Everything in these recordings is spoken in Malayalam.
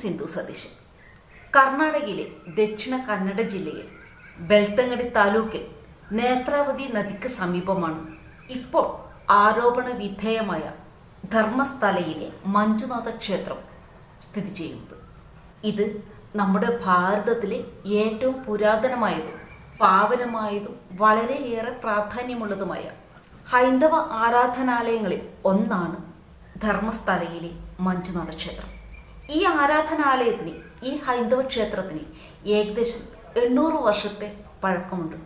സിന്ധു സതീശൻ. കർണാടകയിലെ ദക്ഷിണ കന്നഡ ജില്ലയിൽ ബെൽത്തങ്ങടി താലൂക്കിൽ നേത്രാവതി നദിക്ക് സമീപമാണ് ഇപ്പോൾ ആരോപണ വിധേയമായ ധർമ്മസ്ഥലയിലെ മഞ്ജുനാഥ ക്ഷേത്രം സ്ഥിതി ചെയ്യുന്നത്. ഇത് നമ്മുടെ ഭാരതത്തിലെ ഏറ്റവും പുരാതനമായതും പാവനമായതും വളരെയേറെ പ്രാധാന്യമുള്ളതുമായ ഹൈന്ദവ ആരാധനാലയങ്ങളിൽ ഒന്നാണ് ധർമ്മസ്ഥലയിലെ മഞ്ജുനാഥ ക്ഷേത്രം. ഈ ആരാധനാലയത്തിന് ഈ ഹൈന്ദവ ക്ഷേത്രത്തിന് ഏകദേശം എണ്ണൂറ് വർഷത്തെ പഴക്കമുണ്ട്.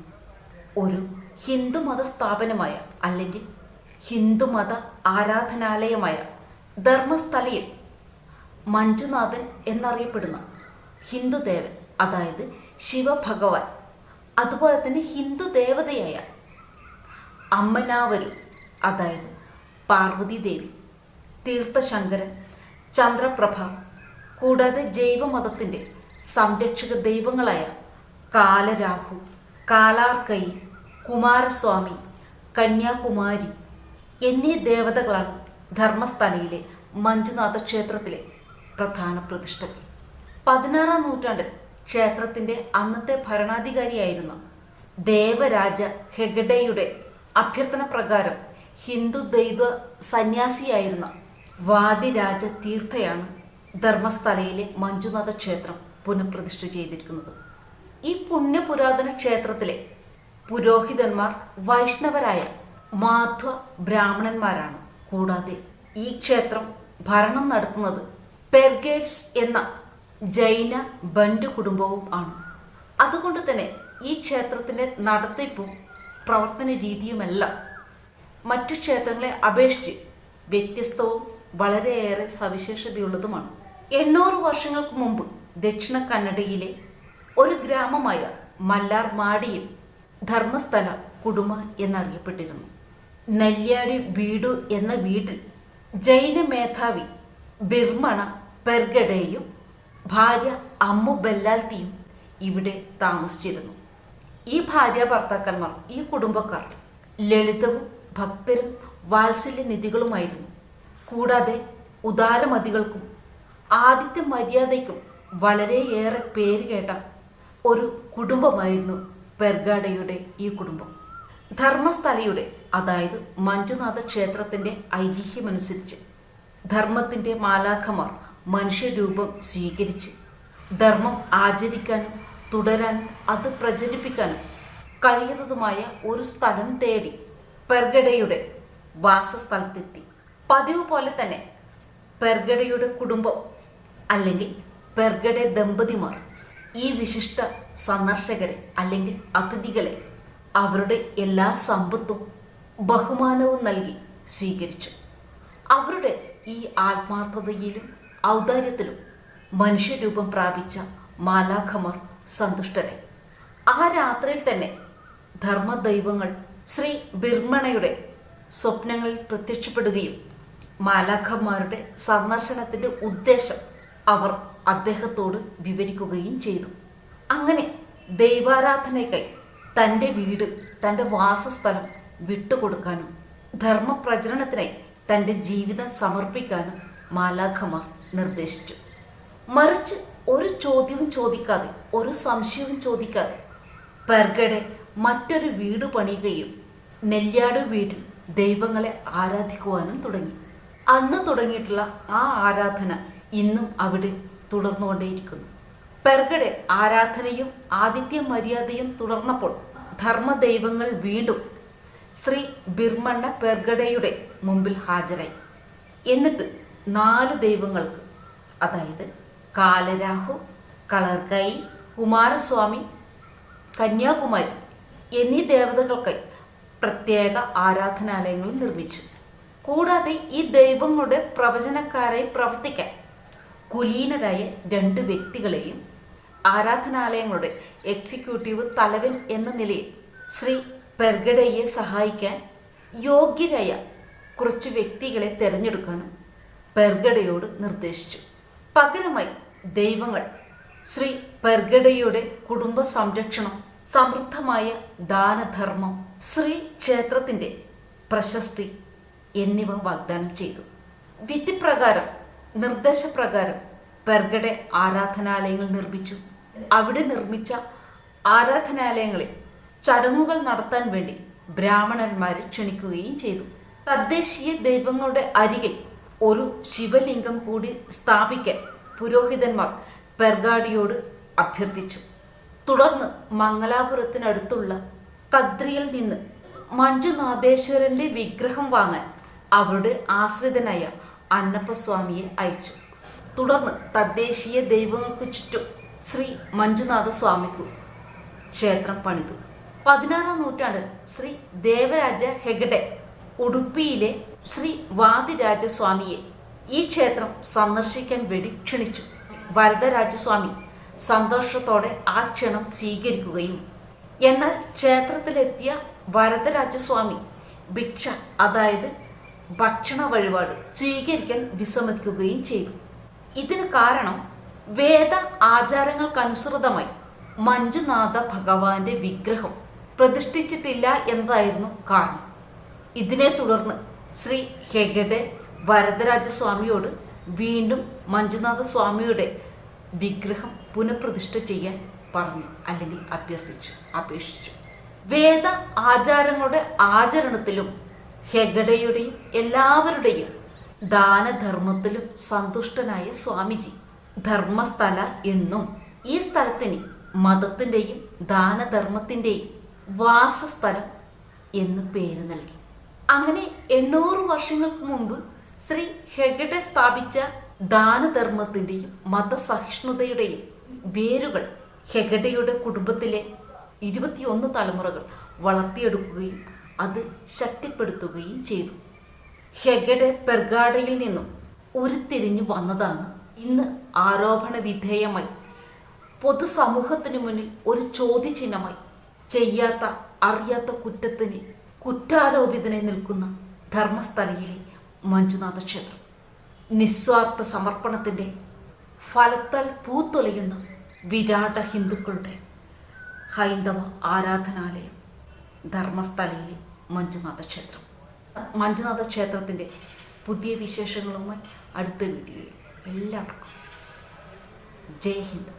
ഒരു ഹിന്ദു മത സ്ഥാപനമായ അല്ലെങ്കിൽ ഹിന്ദുമത ആരാധനാലയമായ ധർമ്മസ്ഥലയിൽ മഞ്ജുനാഥൻ എന്നറിയപ്പെടുന്ന ഹിന്ദുദേവൻ അതായത് ശിവഭഗവാൻ അതുപോലെ തന്നെ ഹിന്ദു ദേവതയായ അമ്മനാവരു അതായത് പാർവതി ദേവി തീർത്ഥശങ്കരൻ ചന്ദ്രപ്രഭ കൂടാതെ ജൈവമതത്തിന്റെ സംരക്ഷക ദൈവങ്ങളായ കാലരാഹു കാലാർക്കൈ കുമാരസ്വാമി കന്യാകുമാരി എന്നീ ദേവതകളാണ് ധർമ്മസ്ഥലയിലെ മഞ്ജുനാഥ ക്ഷേത്രത്തിലെ പ്രധാന പ്രതിഷ്ഠകൾ. പതിനാറാം നൂറ്റാണ്ടിൽ ക്ഷേത്രത്തിന്റെ അന്നത്തെ ഭരണാധികാരിയായിരുന്ന ദേവരാജ ഹെഗഡയുടെ അഭ്യർത്ഥന പ്രകാരം ഹിന്ദു ദൈവ സന്യാസിയായിരുന്ന വാദിരാജ തീർത്ഥയാണ് ധർമ്മസ്ഥലയിലെ മഞ്ജുനാഥ ക്ഷേത്രം പുനഃപ്രതിഷ്ഠ ചെയ്തിരിക്കുന്നത്. ഈ പുണ്യ പുരാതന ക്ഷേത്രത്തിലെ പുരോഹിതന്മാർ വൈഷ്ണവരായ മാധ്വ ബ്രാഹ്മണന്മാരാണ്. കൂടാതെ ഈ ക്ഷേത്രം ഭരണം നടത്തുന്നത് പെർഗേഡ്സ് എന്ന ജൈന ബണ്ട് കുടുംബവും ആണ്. അതുകൊണ്ട് തന്നെ ഈ ക്ഷേത്രത്തിന്റെ നടത്തിപ്പും പ്രവർത്തന രീതിയുമെല്ലാം മറ്റു ക്ഷേത്രങ്ങളെ അപേക്ഷിച്ച് വ്യത്യസ്തവും വളരെയേറെ സവിശേഷതയുള്ളതുമാണ്. എണ്ണൂറ് വർഷങ്ങൾക്ക് മുമ്പ് ദക്ഷിണ കന്നഡയിലെ ഒരു ഗ്രാമമായ മല്ലാർ മാടിയിൽ ധർമ്മസ്ഥല കുടുംബ എന്നറിയപ്പെട്ടിരുന്നു. നെല്ലിയാടി വീടു എന്ന വീട്ടിൽ ജൈന മേധാവി ബിർമണ പെർഗഡേയും ഭാര്യ അമ്മു ബെല്ലാൽത്തിയും ഇവിടെ താമസിച്ചിരുന്നു. ഈ ഭാര്യ ഭർത്താക്കന്മാർ ഈ കുടുംബക്കാർ ലളിതവും ഭക്തരും വാത്സല്യ വാത്സല്യനിധികളുമായിരുന്നു. കൂടാതെ ഉദാരമതികൾക്കും ആദിത്യ മര്യാദയ്ക്കും വളരെയേറെ പേര് കേട്ട ഒരു കുടുംബമായിരുന്നു പെർഗാഡയുടെ ഈ കുടുംബം. ധർമ്മസ്ഥലയുടെ അതായത് മഞ്ജുനാഥ ക്ഷേത്രത്തിന്റെ ഐതിഹ്യമനുസരിച്ച് ധർമ്മത്തിന്റെ മാലാഖമാർ മനുഷ്യരൂപം സ്വീകരിച്ച് ധർമ്മം ആചരിക്കാനും തുടരാനും അത് പ്രചരിപ്പിക്കാനും കഴിയുന്നതുമായ ഒരു സ്ഥലം തേടി പെർഗഡയുടെ വാസസ്ഥലത്തെത്തി. പതിവ് പോലെ തന്നെ പെർഗഡയുടെ കുടുംബം അല്ലെങ്കിൽ പെർഗഡെ ദമ്പതിമാർ ഈ വിശിഷ്ട സന്ദർശകരെ അല്ലെങ്കിൽ അതിഥികളെ അവരുടെ എല്ലാ സമ്പത്തും ബഹുമാനവും നൽകി സ്വീകരിച്ചു. അവരുടെ ഈ ആത്മാർത്ഥതയിലും ഔദാര്യത്തിലും മനുഷ്യരൂപം പ്രാപിച്ച മാലാഖമാർ സന്തുഷ്ടരെ. ആ രാത്രിയിൽ തന്നെ ധർമ്മദൈവങ്ങൾ ശ്രീ ബിർമണയുടെ സ്വപ്നങ്ങളിൽ പ്രത്യക്ഷപ്പെടുകയും മാലാഖന്മാരുടെ സന്ദർശനത്തിന്റെ ഉദ്ദേശം അവർ അദ്ദേഹത്തോട് വിവരിക്കുകയും ചെയ്തു. അങ്ങനെ ദൈവാരാധനയ്ക്കായി തന്റെ വീട് തന്റെ വാസസ്ഥലം വിട്ടുകൊടുക്കാനും ധർമ്മപ്രചരണത്തിനായി തന്റെ ജീവിതം സമർപ്പിക്കാനും മാലാഖമാർ നിർദ്ദേശിച്ചു. മറിച്ച് ഒരു ചോദ്യവും ചോദിക്കാതെ ഒരു സംശയവും ചോദിക്കാതെ പെർഗഡെ മറ്റൊരു വീട് പണിയുകയും നെല്ലാട് വീട്ടിൽ ദൈവങ്ങളെ ആരാധിക്കുവാനും തുടങ്ങി. അന്ന് തുടങ്ങിയിട്ടുള്ള ആ ആരാധന ഇന്നും അവിടെ തുടർന്നുകൊണ്ടേയിരിക്കുന്നു. പെർഗഡെ ആരാധനയും ആദിത്യ മര്യാദയും തുടർന്നപ്പോൾ ധർമ്മദൈവങ്ങൾ വീണ്ടും ശ്രീ ബിർമണ്ണ പെർഗഡയുടെ മുമ്പിൽ ഹാജരായി. എന്നിട്ട് നാല് ദൈവങ്ങൾക്ക് അതായത് കാലരാഹു കളർകൈ കുമാരസ്വാമി കന്യാകുമാരി എന്നീ ദേവതകൾക്കായി പ്രത്യേക ആരാധനാലയങ്ങൾ നിർമ്മിച്ചു. കൂടാതെ ഈ ദൈവങ്ങളുടെ പ്രവചനക്കാരായി പ്രവർത്തിക്കാൻ കുലീനരായ രണ്ട് വ്യക്തികളെയും ആരാധനാലയങ്ങളുടെ എക്സിക്യൂട്ടീവ് തലവൻ എന്ന നിലയിൽ ശ്രീ പെർഗഡയെ സഹായിക്കാൻ യോഗ്യരായ കുറച്ച് വ്യക്തികളെ തിരഞ്ഞെടുക്കാനും പെർഗഡയോട് നിർദ്ദേശിച്ചു. പകരമായി ദൈവങ്ങൾ ശ്രീ പെർഗഡയുടെ കുടുംബ സംരക്ഷണം സമൃദ്ധമായ ദാനധർമ്മം ശ്രീ ക്ഷേത്രത്തിന്റെ പ്രശസ്തി എന്നിവ വാഗ്ദാനം ചെയ്തു. വിധിപ്രകാരം നിർദ്ദേശപ്രകാരം പെർഗഡെ ആരാധനാലയങ്ങൾ നിർമ്മിച്ചു. അവിടെ നിർമ്മിച്ച ആരാധനാലയങ്ങളിൽ ചടങ്ങുകൾ നടത്താൻ വേണ്ടി ബ്രാഹ്മണന്മാരെ ക്ഷണിക്കുകയും ചെയ്തു. തദ്ദേശീയ ദൈവങ്ങളുടെ അരികിൽ ഒരു ശിവലിംഗം കൂടി സ്ഥാപിക്കാൻ പുരോഹിതന്മാർ പെർഗാഡിയോട് അഭ്യർത്ഥിച്ചു. തുടർന്ന് മംഗലാപുരത്തിനടുത്തുള്ള കദ്രിയിൽ നിന്ന് മഞ്ജുനാഥേശ്വരന്റെ വിഗ്രഹം വാങ്ങാൻ അവരുടെ ആശ്രിതനായ അന്നപ്പസ്വാമിയെ അയച്ചു. തുടർന്ന് തദ്ദേശീയ ദൈവങ്ങൾക്ക് ചുറ്റും ശ്രീ മഞ്ജുനാഥ സ്വാമിക്കു ക്ഷേത്രം പണിതു. പതിനാറാം നൂറ്റാണ്ടിൽ ശ്രീ ദേവരാജ ഹെഗഡെ ഉടുപ്പിയിലെ ശ്രീ വാദിരാജസ്വാമിയെ ഈ ക്ഷേത്രം സന്ദർശിക്കാൻ വേണ്ടി ക്ഷണിച്ചു. വരദരാജസ്വാമി സന്തോഷത്തോടെ ആ ക്ഷണം സ്വീകരിക്കുകയും എന്നാൽ ക്ഷേത്രത്തിലെത്തിയ വരദരാജസ്വാമി ഭിക്ഷ അതായത് ഭക്ഷണ വഴിപാട് സ്വീകരിക്കാൻ വിസമ്മതിക്കുകയും ചെയ്തു. ഇതിന് കാരണം വേദ ആചാരങ്ങൾക്കനുസൃതമായി മഞ്ജുനാഥ ഭഗവാന്റെ വിഗ്രഹം പ്രതിഷ്ഠിച്ചിട്ടില്ല എന്നതായിരുന്നു കാരണം. ഇതിനെ തുടർന്ന് ശ്രീ ഹെഗഡെ വരദരാജസ്വാമിയോട് വീണ്ടും മഞ്ജുനാഥ സ്വാമിയുടെ വിഗ്രഹം പുനഃപ്രതിഷ്ഠ ചെയ്യാൻ പറഞ്ഞു അല്ലെങ്കിൽ അഭ്യർത്ഥിച്ചു അപേക്ഷിച്ചു. വേദ ആചാരങ്ങളുടെ ആചരണത്തിലും ഹെഗഡയുടെയും എല്ലാവരുടെയും ദാനധർമ്മത്തിലും സന്തുഷ്ടനായ സ്വാമിജി ധർമ്മസ്ഥല എന്നും ഈ സ്ഥലത്തിന് മതത്തിന്റെയും ദാനധർമ്മത്തിന്റെയും വാസസ്ഥലം എന്ന് പേര് നൽകി. അങ്ങനെ എണ്ണൂറ് വർഷങ്ങൾക്ക് മുമ്പ് ശ്രീ ഹെഗഡെ സ്ഥാപിച്ച ദാനധർമ്മത്തിന്റെയും മതസഹിഷ്ണുതയുടെയും വേരുകൾ ഹെഗഡയുടെ കുടുംബത്തിലെ ഇരുപത്തിയൊന്ന് തലമുറകൾ വളർത്തിയെടുക്കുകയും ശക്തിപ്പെടുത്തുകയും ചെയ്തു. ഹെഗഡെ പെർഗാഡയിൽ നിന്നും ഉരുത്തിരിഞ്ഞു വന്നതാണ് ഇന്ന് ആരോപണ വിധേയമായി പൊതുസമൂഹത്തിനു മുന്നിൽ ഒരു ചോദ്യചിഹ്നമായി. ചെയ്യാത്ത അറിയാത്ത കുറ്റത്തിന് കുറ്റാരോപിതനെ നിൽക്കുന്ന ധർമ്മസ്ഥലയിലെ മഞ്ജുനാഥ ക്ഷേത്രം. നിസ്വാർത്ഥ സമർപ്പണത്തിന്റെ ഫലത്താൽ പൂത്തൊലയുന്ന വിരാട ഹിന്ദുക്കളുടെ ഹൈന്ദവ ആരാധനാലയം. ധർമ്മസ്ഥലയിലെ മഞ്ജുനാഥ ക്ഷേത്രം മഞ്ജുനാഥ ക്ഷേത്രത്തിന്റെ പുതിയ വിശേഷങ്ങളുമായി അടുത്ത വീഡിയോയിൽ എല്ലാവർക്കും ജയ് ഹിന്ദ്.